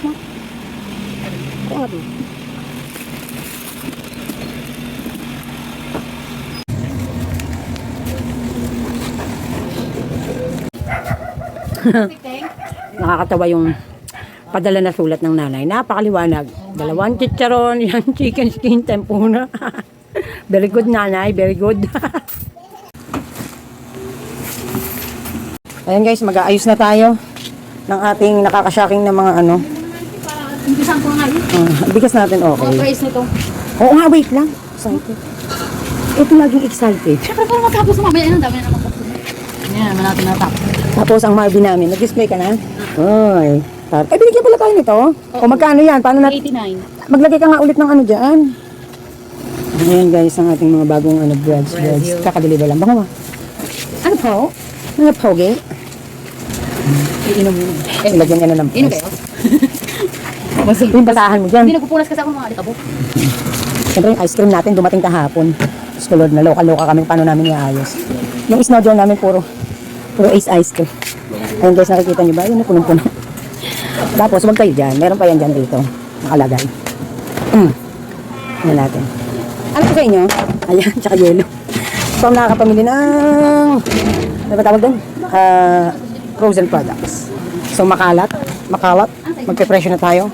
mo. Mo. Nakakatawa yung padala na sulat ng nanay. Napakaliwanag. Dalawang chicharon, yan, chicken skin, tempura. very good nanay, very good. Ayan guys, mag-aayos na tayo ng ating nakakashaking na mga ano. Umpisan ko nga yun. Uh, bigas natin Mga okay. price nito. Oo nga, wait lang. Excited. Ito laging excited. Siyempre, para matapos na mamaya. Ano, dami na naman tapos. Yan, naman natin natapos. Tapos ang Marvin namin, nag-display ka na? Ay. Tar- Ay, binigyan pala tayo nito. O magkano yan? Paano natin? 89. Maglagay ka nga ulit ng ano dyan. Ayan guys, ang ating mga bagong ano, breads, breads. Kakadeliver lang. Baka ma. Ano po? Ano pogi? Iinom mo. Eh, lagyan ka na ng Iinom breads. kayo? Yung basahan mo dyan. Hindi nagpupunas kasi ako mga alikabok. Siyempre yung ice cream natin dumating kahapon. Diyos ko Lord, naloka-loka kami paano namin iayos. Yung snow jar namin puro, puro ice ice cream. Ayun guys, nakikita nyo ba? Yun, punong-puno. Tapos, huwag kayo dyan. Meron pa yan dyan dito. Nakalagay. Mm. Yan natin. Ano po sa inyo? Ayan, tsaka yelo. So, ang nakakapamili ng, ano ba tawag doon? Ah, frozen products. So, makalat. Makalat. Magpe-presyo na tayo.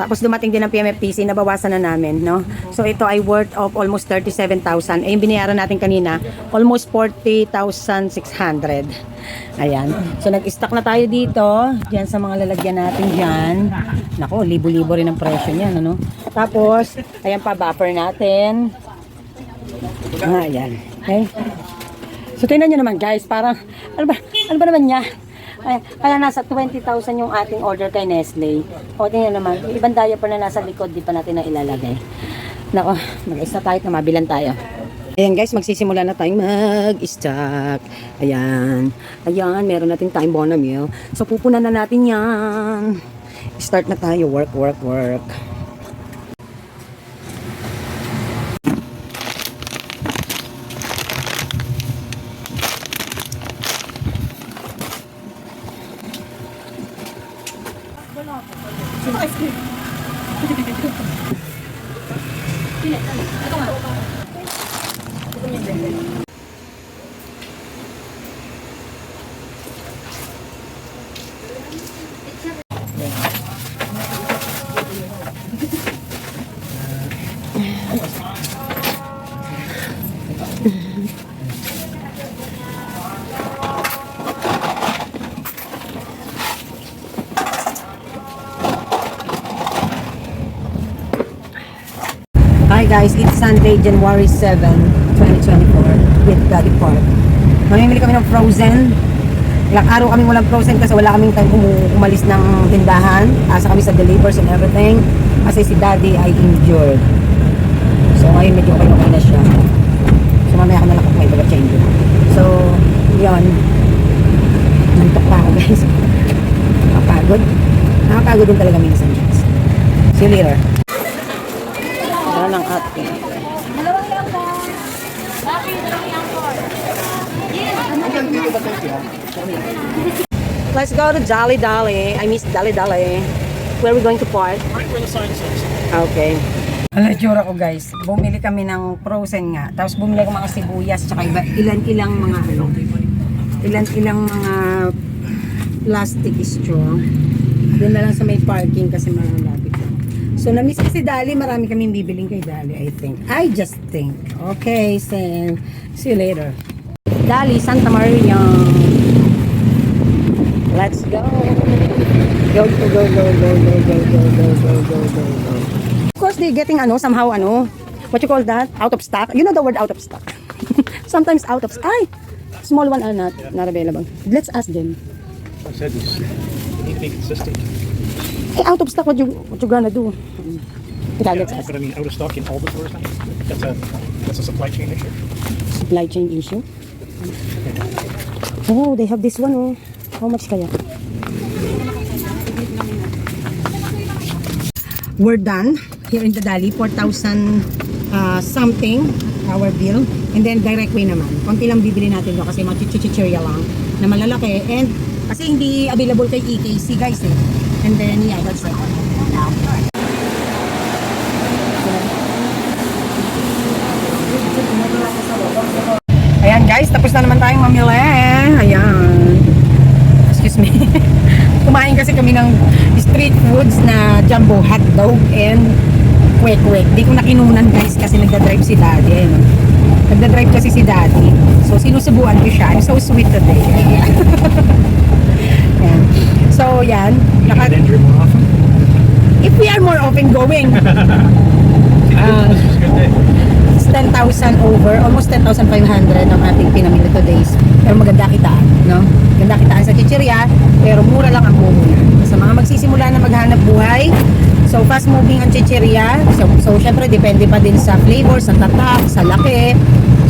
Tapos dumating din ang PMFTC, nabawasan na namin, no? So ito ay worth of almost 37,000. Eh, yung binayaran natin kanina, almost 40,600. Ayan. So nag-stock na tayo dito, diyan sa mga lalagyan natin diyan. Nako, libo-libo rin ang presyo niyan, ano? Tapos, ayan pa, buffer natin. Ah, ayan. Okay. So tingnan nyo naman guys, parang, ano ba, ano ba naman niya? Kaya, kaya nasa 20,000 yung ating order kay Nestle. O tingnan naman, yung ibang diaper na nasa likod, di pa natin na ilalagay. Nako, mag-is na tayo na mabilan tayo. Ayan guys, magsisimula na tayong mag-stock. Ayan. Ayan, meron natin time bona meal. So pupunan na natin yan. Start na tayo, work, work, work. Guys, it's Sunday, January 7, 2024 with Daddy Park. Mamimili kami ng frozen. Ilang araw kami walang frozen kasi wala kaming time umu- umalis ng tindahan. Asa kami sa delivers and everything. Kasi si Daddy ay injured. So ngayon medyo okay okay na siya. So mamaya ka na lang kapag may change. So, yun. Nantok pa ako guys. Nakapagod. Nakapagod din talaga minsan guys. See you later. Yan ang ating. Let's go to Dolly Dolly. I miss Dolly Dolly. Where are we going to park? Right where the sign says. Okay. Ano itsura ko guys? Bumili kami ng frozen nga. Tapos bumili ko mga sibuyas tsaka iba, ilan-ilang mga ano. Ilan-ilang mga plastic straw. Doon na lang sa may parking kasi lang. So na-miss ko si Dali. Marami kaming bibiling kay Dali, I think. I just think. Okay, so see you later. Dali, Santa Maria. Let's go. Go, go, go, go, go, go, go, go, go, go, go, go. Of course, they getting ano, somehow ano, what you call that? Out of stock. You know the word out of stock. Sometimes out of Ay, small one are not, not available. Let's ask them. I said this. You need to be consistent. Hey, out of stock, what you, what you gonna do? Yeah. But I mean, out of stock in all the stores now. That's a that's a supply chain issue. Supply chain issue. Oh, they have this one oh. How much kaya? We're done here in the Dali, 4,000 uh, something our bill. And then direct way naman. Konti lang bibili natin doon kasi mga chichirya lang na malalaki. And kasi hindi available kay EKC guys eh. And then, yeah, that's it. Ayan guys, tapos na naman tayong mamili. Ayan. Excuse me. Kumain kasi kami ng street foods na jumbo hot dog and kwek-kwek. Di ko na kinunan guys kasi nagda-drive si daddy. Ano. Nagda-drive kasi si daddy. So sinusubuan ko siya. I'm so sweet today. Ayan. So yan. Naka- can enter more often. if we are more open going, Ah. this was a good day. It's 10,000 over, almost 10,500 ang ating pinamili today. Pero maganda kitaan, no? Maganda kitaan sa chichirya, pero mura lang ang puhunan. Sa mga magsisimula na maghanap buhay, so fast moving ang chichirya. So, so syempre depende pa din sa flavor, sa tatak, sa laki.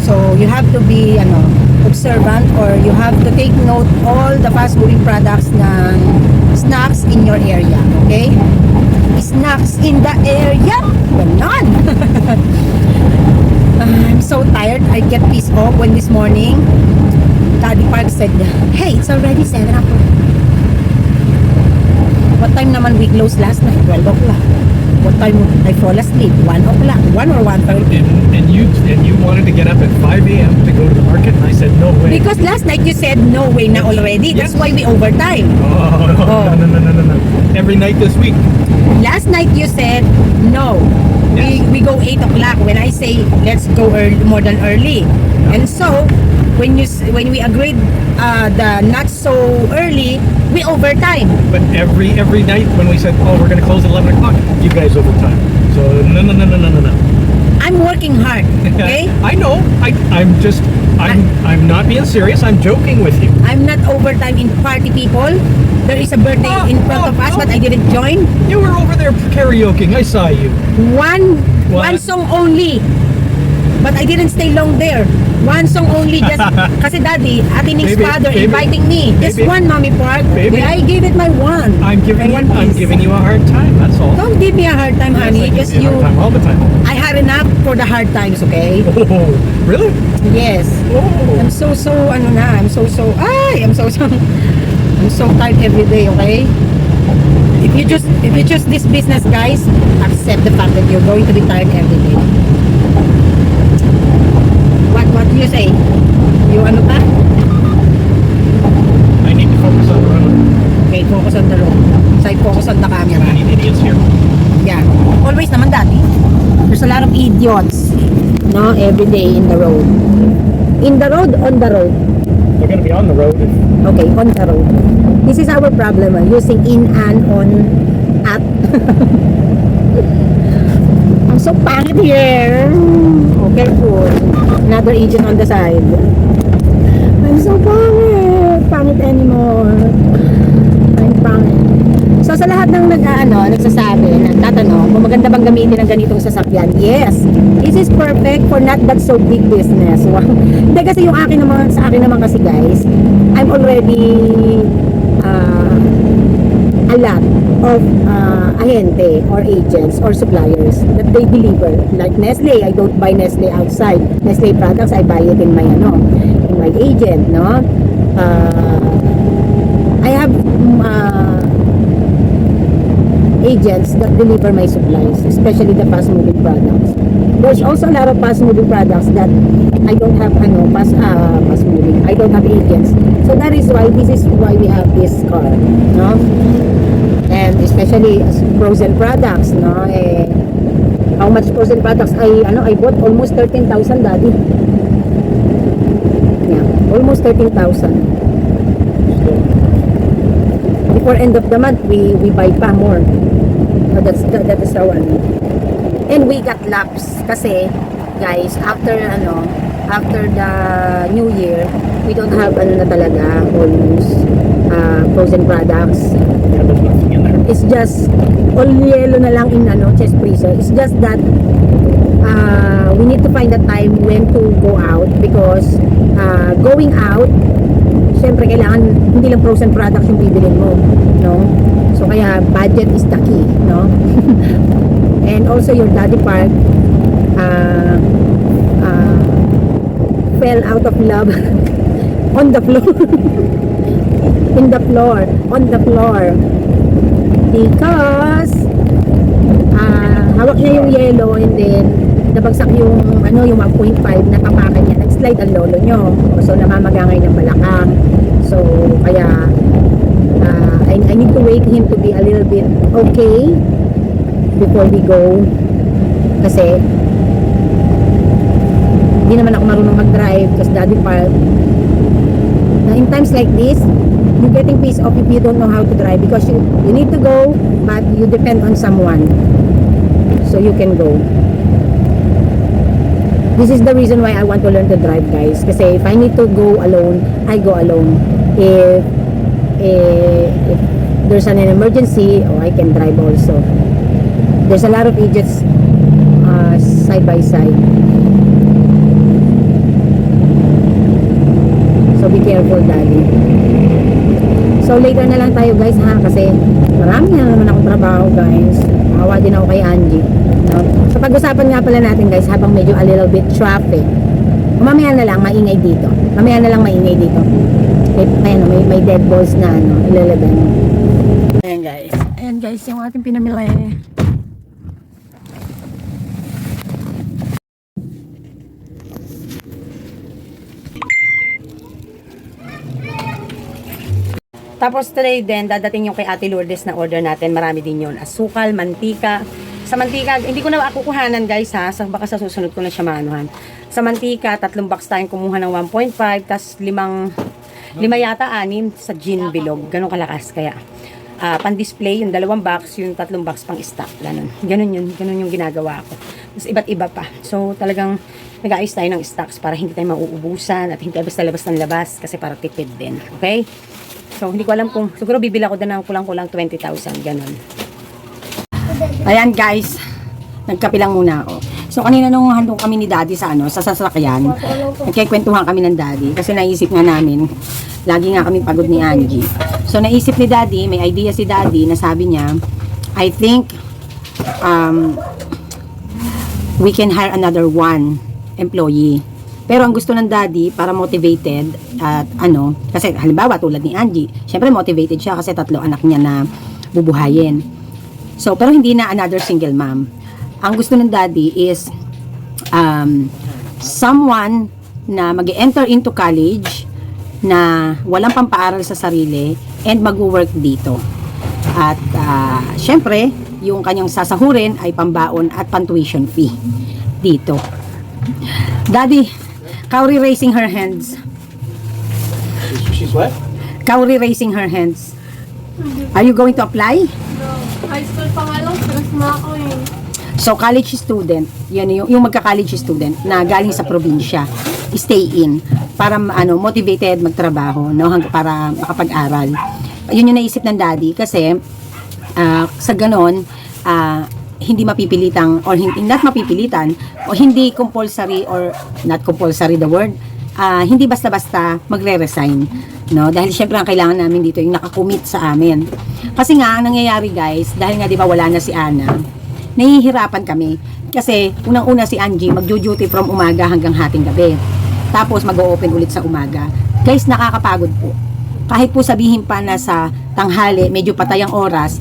So you have to be ano, observant or you have to take note all the fast moving products ng snacks in your area, okay? Snacks in the area? Ganon! I'm so tired. I get pissed off when this morning Daddy Park said, Hey, it's already 7 o'clock. What time naman we closed last night? 12 o'clock. What time I fall asleep? 1 o'clock. 1 or 1.30? And, and you and you wanted to get up at 5 a.m. to go to the market, and I said no way. Because last night you said no way na already. That's Yes. why we overtime. oh, no, Oh. no, no, no, no, no. Every night this week. Last night you said no. Yes. We, we go 8 o'clock when I say let's go early, more than early. And so when you when we agreed uh, the not so early, we overtime. But every every night when we said, oh, we're going to close at 11 o'clock, you guys overtime. So no, no, no, no, no, no, no. I'm working hard, okay? I know. I I'm just I'm I'm not being serious. I'm joking with you. I'm not overtime in party people. There is a birthday Oh, in front ah, of oh, us, oh. but I didn't join. You were over there karaokeing. I saw you. One What? one song only. But I didn't stay long there. One song only just kasi daddy, Ate Ning's Baby, father baby, inviting me. Just baby, one mommy part. baby. I gave it my one. I'm giving My one I'm giving you a hard time. That's all. Don't give me a hard time, Yes, honey. Just you time all the time. I had enough for the hard times, okay? Oh, really? Yes. Oh. I'm so so ano na, I'm so so ay, I'm so so I'm so tired every day, okay? If you just if you choose this business, guys, accept the fact that you're going to be tired every day. You say? You ano pa? I need to focus on the road. Okay, focus on the road. Side focus on the camera. Any idiots here? Yeah. Always naman dati. There's a lot of idiots. No, every day in the road. In the road, on the road. They're to be on the road. If, Okay, on the road. This is our problem, uh, using in and on at. So pangit here. Okay, cool. Another agent on the side. I'm so pangit. Pangit anymore. I'm pangit. So sa lahat ng nag ano, nagsasabi, nagtatanong kung maganda bang gamitin ang ganitong sasakyan, yes. This is perfect for not that so big business. Wow. Hindi kasi yung akin naman, sa akin naman kasi guys, I'm already uh, a lot of uh, or agents or suppliers that they deliver. Like Nestle, I don't buy Nestle outside. Nestle products, I buy it in my ano, in my agent, no? Uh, I have uh, agents that deliver my supplies, especially the fast-moving products. There's also a lot of fast-moving products that I don't have ano, fast, uh, fast-moving. I don't have agents. So that is why this is why we have this car, no? And especially as frozen products, no? Eh, how much frozen products? I ano, I bought almost 13,000 daddy. Yeah, almost 13,000 before end of the month we we buy pa more so that's that, that is our ano. and we got laps kasi guys after ano after the new year we don't have ano na talaga almost uh, frozen products it's just all yellow na lang in ano chest freezer. It's just that uh, we need to find the time when to go out because uh, going out syempre kailangan hindi lang frozen products yung bibilin mo no? So kaya budget is the key no? And also your daddy park uh, uh, fell out of love on the floor. In the floor on the floor because ah hawak niya yung yellow and then nabagsak yung ano yung 1.5 na tapakan niya. Nag-slide ang lolo nyo so namamagangay ng balakang so kaya ah, I, I need to wait him to be a little bit okay before we go. Kasi hindi naman ako marunong mag-drive kasi daddy park na in times like this you're getting pissed off if you don't know how to drive because you, you need to go but you depend on someone. So you can go. This is the reason why I want to learn to drive guys. Kasi if I need to go alone I go alone. If eh, if there's an emergency oh, I can drive also. There's a lot of idiots uh, side by side. So be careful daddy So later na lang tayo guys ha kasi marami na naman akong trabaho guys. Awa din ako kay Angie. No? So pag-usapan nga pala natin guys habang medyo a little bit traffic. Mamaya na lang maingay dito. Mamaya na lang maingay dito. May, may, may dead balls na ano, ilalagay. Ayan guys. Ayan guys yung ating pinamili. Tapos today din, dadating yung kay Ate Lourdes na order natin. Marami din yun. Asukal, mantika. Sa mantika, hindi ko na akukuhanan guys ha. Sa, baka sa susunod ko na siya maanuhan. Sa mantika, tatlong box tayong kumuha ng 1.5. Tapos limang, lima yata anim sa gin bilog. Ganun kalakas. Kaya, ah, pan-display yung dalawang box, yung tatlong box pang stock. Ganun. Ganun yun. Ganun yung ginagawa ko. Tapos iba't iba pa. So talagang nag-aayos tayo ng stocks para hindi tayo mauubusan at hindi tayo basta-labas ng labas kasi para tipid din. Okay? So, hindi ko alam kung, siguro bibila ko din ng kulang-kulang 20,000, ganun. Ayan guys, nagkape lang muna ako. So, kanina nung handong kami ni daddy sa ano, sa sasakyan, nagkikwentuhan kami ng daddy kasi naisip nga namin, lagi nga kami pagod ni Angie. So, naisip ni daddy, may idea si daddy na sabi niya, I think, um, we can hire another one employee. Pero ang gusto ng daddy, para motivated, at ano, kasi halimbawa tulad ni Angie, syempre motivated siya kasi tatlo anak niya na bubuhayin. So, pero hindi na another single mom. Ang gusto ng daddy is um, someone na mag enter into college na walang pampaaral sa sarili and mag-work dito. At ah, syempre, yung kanyang sasahurin ay pambaon at pantuition fee dito. Daddy, Kauri raising her hands. She's what? Kauri raising her hands. Are you going to apply? High school pa nga lang, stress na ako eh. So, college student, yan yung, yung magka-college student na galing sa probinsya, stay in para ano, motivated magtrabaho, no, para makapag-aral. Yun yung naisip ng daddy kasi ah, sa ganon, ah, hindi mapipilitang or hindi not mapipilitan o hindi compulsory or not compulsory the word ah, hindi basta-basta magre-resign no? Dahil syempre ang kailangan namin dito yung nakakommit sa amin. Kasi nga ang nangyayari guys dahil nga di ba wala na si Ana nahihirapan kami. Kasi unang-una si Angie magjo-duty from umaga hanggang hating gabi. Tapos mag-open ulit sa umaga. Guys nakakapagod po. Kahit po sabihin pa na sa tanghali medyo patay ang oras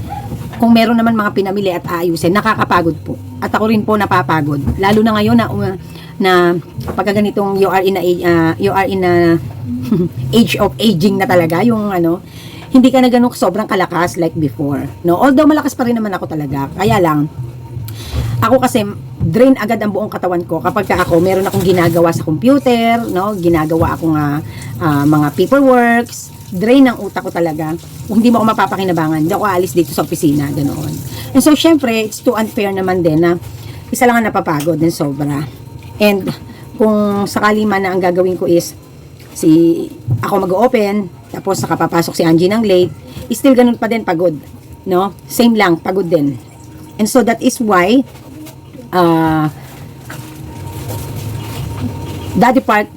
kung meron naman mga pinamili at aayusin, nakakapagod po. At ako rin po napapagod. Lalo na ngayon na um, na pagka ganitong you are in a ah, you are in a age of aging na talaga, yung ano, hindi ka na ganun sobrang kalakas like before. No, although malakas pa rin naman ako talaga. Kaya lang ako kasi drain agad ang buong katawan ko kapag ka ako meron akong ginagawa sa computer, no? Ginagawa akong ah, ah, mga paperworks, drain ang utak ko talaga. Kung hindi mo ako mapapakinabangan, hindi ako aalis dito sa opisina, ganoon. And so, syempre, it's too unfair naman din na isa lang ang napapagod din sobra. And kung sakali man na ang gagawin ko is si ako mag-open, tapos saka papasok si Angie ng late, still ganun pa din pagod. No? Same lang, pagod din. And so that is why uh, Daddy Park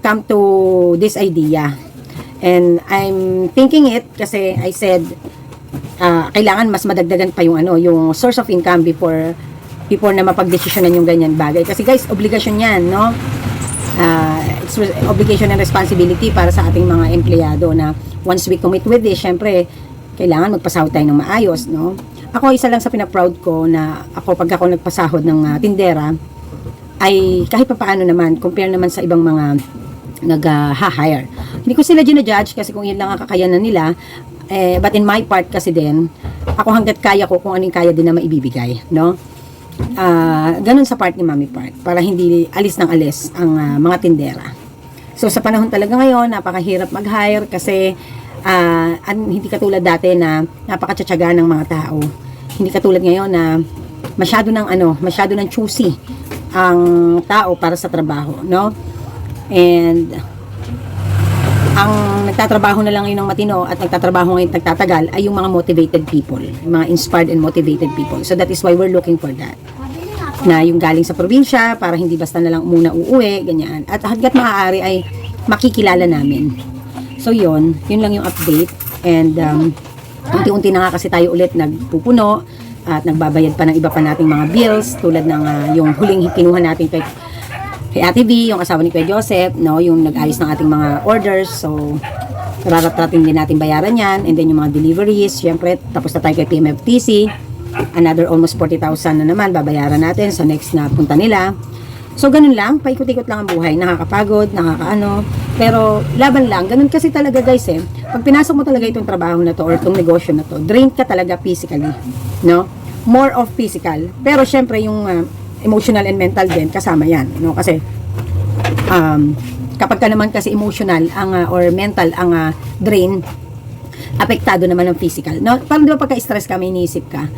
come to this idea. And I'm thinking it kasi I said uh, kailangan mas madagdagan pa yung ano, yung source of income before before na mapagdesisyonan yung ganyan bagay. Kasi guys, obligasyon yan, no? uh, it's obligation and responsibility para sa ating mga empleyado na once we commit with this, syempre, kailangan magpasahod tayo ng maayos, no? Ako, isa lang sa pinaproud ko na ako, pag ako nagpasahod ng ah, tindera, ay kahit pa paano naman, compare naman sa ibang mga nag-hire. Hindi ko sila ginajudge kasi kung yun lang ang kakayanan nila, eh, but in my part kasi din, ako hanggat kaya ko kung anong kaya din na maibibigay, no? Ah, ganun sa part ni Mami Part para hindi alis ng alis ang ah, mga tindera. So sa panahon talaga ngayon, napakahirap mag-hire kasi ah, an- hindi katulad dati na napakatsyatsaga ng mga tao. Hindi katulad ngayon na masyado ng ano, masyado ng choosy ang tao para sa trabaho, no? And ang nagtatrabaho na lang ngayon ng matino at nagtatrabaho ngayon at nagtatagal ay yung mga motivated people, yung mga inspired and motivated people. So that is why we're looking for that. Na yung galing sa probinsya para hindi basta na lang muna uuwi, ganyan. At hanggat maaari ay makikilala namin. So yun, yun lang yung update. And um, unti-unti na nga kasi tayo ulit nagpupuno at nagbabayad pa ng iba pa nating mga bills tulad ng ah, yung huling kinuha natin kay kay Ate V, yung asawa ni Kuya Joseph, no, yung nag-ayos ng ating mga orders. So, raratrating din natin bayaran yan. And then yung mga deliveries, syempre, tapos na tayo kay PMFTC. Another almost 40,000 na naman, babayaran natin sa next na punta nila. So, ganun lang, paikot-ikot lang ang buhay. Nakakapagod, nakakaano. Pero, laban lang. Ganun kasi talaga guys eh. Pag pinasok mo talaga itong trabaho na to or itong negosyo na to, drain ka talaga physically. No? More of physical. Pero, syempre, yung ah, emotional and mental din, kasama yan. No? Kasi, um, kapag ka naman kasi emotional ang ah, or mental ang ah, drain, apektado naman ng physical. No? Parang di ba pagka-stress ka, may iniisip ka,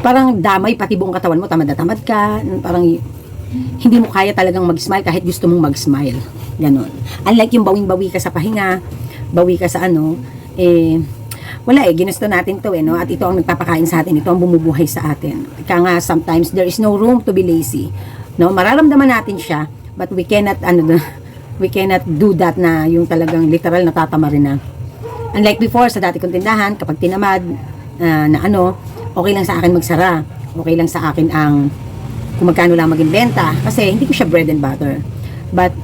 parang damay pati buong katawan mo, tamad tamad ka, parang hindi mo kaya talagang mag-smile kahit gusto mong mag-smile. Ganon. Unlike yung bawing-bawi ka sa pahinga, bawi ka sa ano, eh, wala eh, ginusto natin to eh, no? At ito ang nagpapakain sa atin, ito ang bumubuhay sa atin. Kaya nga, sometimes there is no room to be lazy. No? Mararamdaman natin siya, but we cannot, ano, we cannot do that na yung talagang literal natatama rin na. Unlike before, sa dati kong tindahan, kapag tinamad, ah, na ano, okay lang sa akin magsara. Okay lang sa akin ang kung magkano lang maging benta. Kasi hindi ko siya bread and butter. But,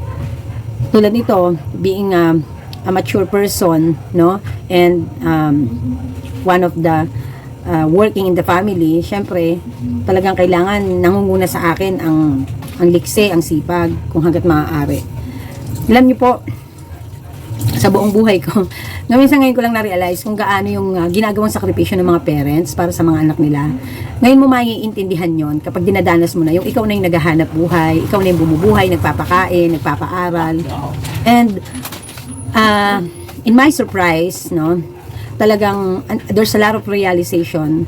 tulad nito, being um, a mature person, no, and um, one of the uh, working in the family, syempre, talagang kailangan nangunguna sa akin ang ang likse, ang sipag, kung hanggat maaari. Alam niyo po, sa buong buhay ko. Ngayon sa ngayon ko lang na-realize kung gaano yung uh, ginagawang sakripisyo ng mga parents para sa mga anak nila. Ngayon mo maiintindihan yon kapag dinadanas mo na yung ikaw na yung naghahanap buhay, ikaw na yung bumubuhay, nagpapakain, nagpapaaral. And uh, in my surprise, no, talagang an- there's a lot of realization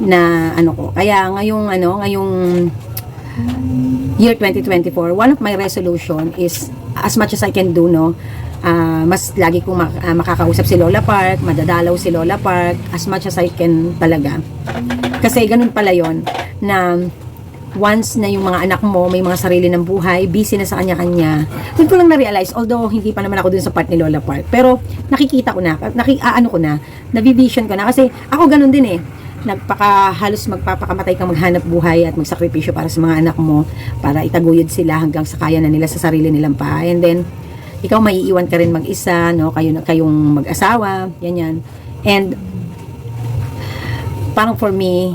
na ano ko. Kaya ngayong ano, ngayong year 2024, one of my resolution is as much as I can do, no, ah, mas lagi kong mak- ah, makakausap si Lola Park, madadalaw si Lola Park, as much as I can talaga. Kasi ganun pala yon na once na yung mga anak mo may mga sarili ng buhay, busy na sa kanya-kanya. Doon ko lang na-realize, although hindi pa naman ako dun sa part ni Lola Park, pero nakikita ko na, naki, ah, ano ko na, na-vision ko na. Kasi ako ganun din eh nagpaka halos magpapakamatay kang maghanap buhay at magsakripisyo para sa mga anak mo para itaguyod sila hanggang sa kaya na nila sa sarili nilang pa and then ikaw maiiwan ka rin mag-isa no kayo na kayong mag-asawa yan yan and parang for me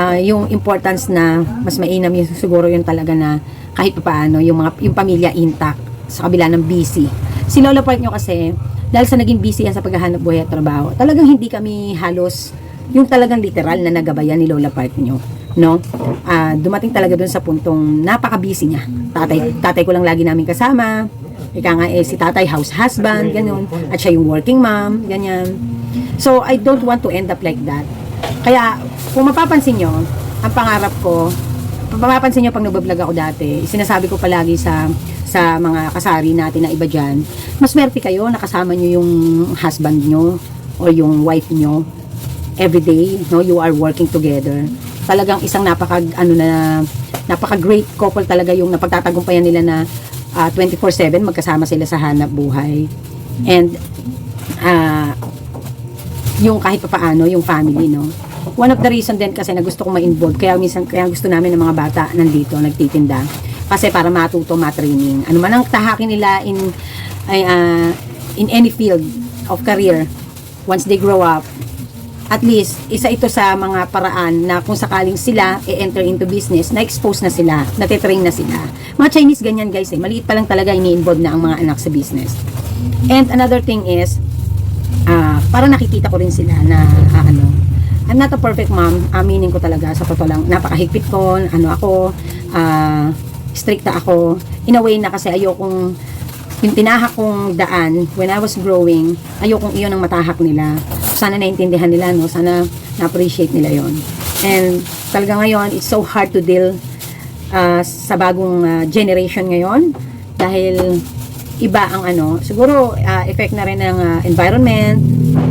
ah, yung importance na mas mainam yung siguro yun talaga na kahit pa paano yung mga yung pamilya intact sa kabila ng busy. Si Lola Park nyo kasi dahil sa naging busy yan sa paghahanap buhay at trabaho talagang hindi kami halos yung talagang literal na nagabayan ni Lola Park nyo no? Ah, dumating talaga dun sa puntong napaka-busy niya. Tatay, tatay ko lang lagi namin kasama. Ika nga eh si tatay house husband ganun. At siya yung working mom ganyan. So I don't want to end up like that kaya kung mapapansin nyo ang pangarap ko mapapansin nyo pag nagbablog ako dati sinasabi ko palagi sa sa mga kasari natin na iba dyan mas swerte kayo nakasama nyo yung husband nyo o yung wife nyo every day, no, you are working together. Talagang isang napaka ano na napaka great couple talaga yung napagtatagumpayan nila na ah, 24/7 magkasama sila sa hanap buhay. And ah yung kahit papaano yung family, no. One of the reason din kasi na gusto kong ma-involve kaya minsan kaya gusto namin ng mga bata nandito nagtitinda kasi para matuto, ma-training. Ano man ang tahakin nila in ay, ah, in any field of career once they grow up at least, isa ito sa mga paraan na kung sakaling sila i-enter into business, na-expose na sila, natitrain na sila. Mga Chinese ganyan guys eh, maliit pa lang talaga ini-involve na ang mga anak sa business. And another thing is, ah para nakikita ko rin sila na ah, ano, I'm not a perfect mom, aminin ko talaga sa totoo lang, napakahigpit ko, ano ako, ah stricta ako, in a way na kasi ayokong yung tinahak kong daan when I was growing, ayokong iyon ang matahak nila. Sana naintindihan nila, no? Sana na-appreciate nila yon And talaga ngayon, it's so hard to deal ah, sa bagong ah, generation ngayon dahil iba ang ano, siguro ah, effect na rin ng ah, environment,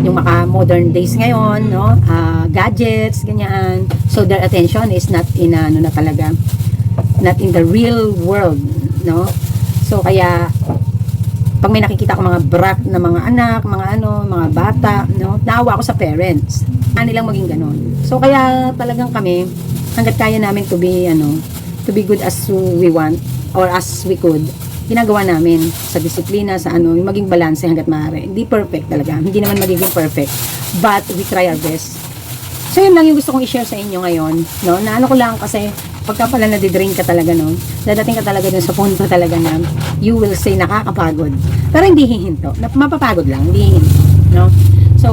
yung maka modern days ngayon, no? Ah, gadgets, ganyan. So their attention is not in ah, ano na talaga, not in the real world, no? So kaya pag may nakikita ko mga brat na mga anak, mga ano, mga bata, no, naawa ako sa parents. Ano nilang maging ganon. So, kaya talagang kami, hanggat kaya namin to be, ano, to be good as we want, or as we could, ginagawa namin sa disiplina, sa ano, yung maging balance hanggat maaari. Hindi perfect talaga. Hindi naman magiging perfect. But, we try our best. So, yun lang yung gusto kong i-share sa inyo ngayon, no, na ano ko lang kasi, pagka pala nadidrain ka talaga, no, dadating ka talaga dun sa punto talaga na you will say nakakapagod. Pero hindi hihinto. Mapapagod lang, hindi hihinto. No? So,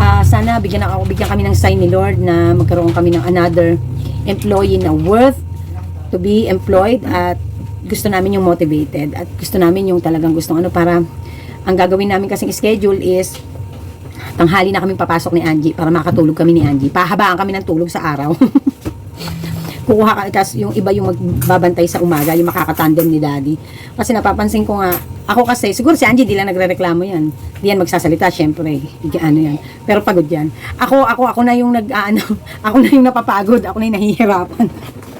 ah, sana bigyan ako, bigyan kami ng sign ni Lord na magkaroon kami ng another employee na worth to be employed at gusto namin yung motivated at gusto namin yung talagang gustong ano para ang gagawin namin kasing schedule is tanghali na kami papasok ni Angie para makatulog kami ni Angie. Pahabaan kami ng tulog sa araw. kukuha ka kasi yung iba yung magbabantay sa umaga, yung makakatandem ni daddy. Kasi napapansin ko nga, ako kasi, siguro si Angie di lang nagre-reklamo yan. Di yan magsasalita, syempre. Di ano yan. Pero pagod yan. Ako, ako, ako na yung nag, ano, ako na yung napapagod, ako na yung nahihirapan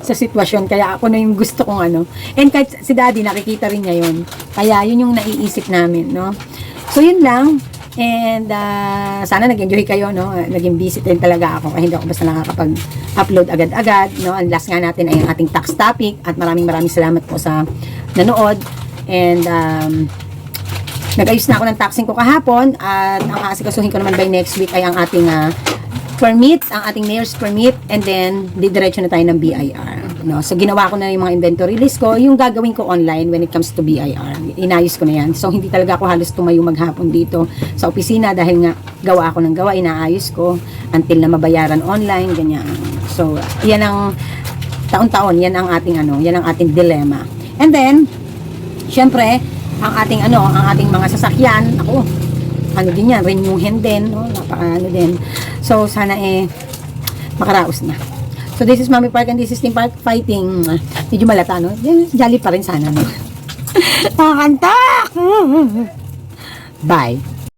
sa sitwasyon. Kaya ako na yung gusto kong ano. And kahit si daddy, nakikita rin niya yun. Kaya yun yung naiisip namin, no? So, yun lang. And uh, sana nag-enjoy kayo, no? Naging busy din talaga ako kaya hindi ako basta nakakapag-upload agad-agad, no? Ang last nga natin ay ang ating tax topic at maraming maraming salamat po sa nanood. And um, nag-ayos na ako ng taxing ko kahapon at ang aasikasuhin ko naman by next week ay ang ating ah, permit, ang ating mayor's permit and then didiretso na tayo ng BIR. No? So ginawa ko na yung mga inventory list ko, yung gagawin ko online when it comes to BIR. Inayos ko na yan. So hindi talaga ako halos tumayo maghapon dito sa opisina dahil nga gawa ako ng gawa, inaayos ko until na mabayaran online, ganyan. So yan ang taon-taon, yan ang ating ano, yan ang ating dilemma. And then, syempre, ang ating ano, ang ating mga sasakyan, ako, ano din yan, renewin din, no? napaka ano din. So, sana eh, makaraos na. So, this is Mami Park and this is Team Park Fighting. Medyo malata, no? Jolly pa rin sana, no? Nakakanta! Bye!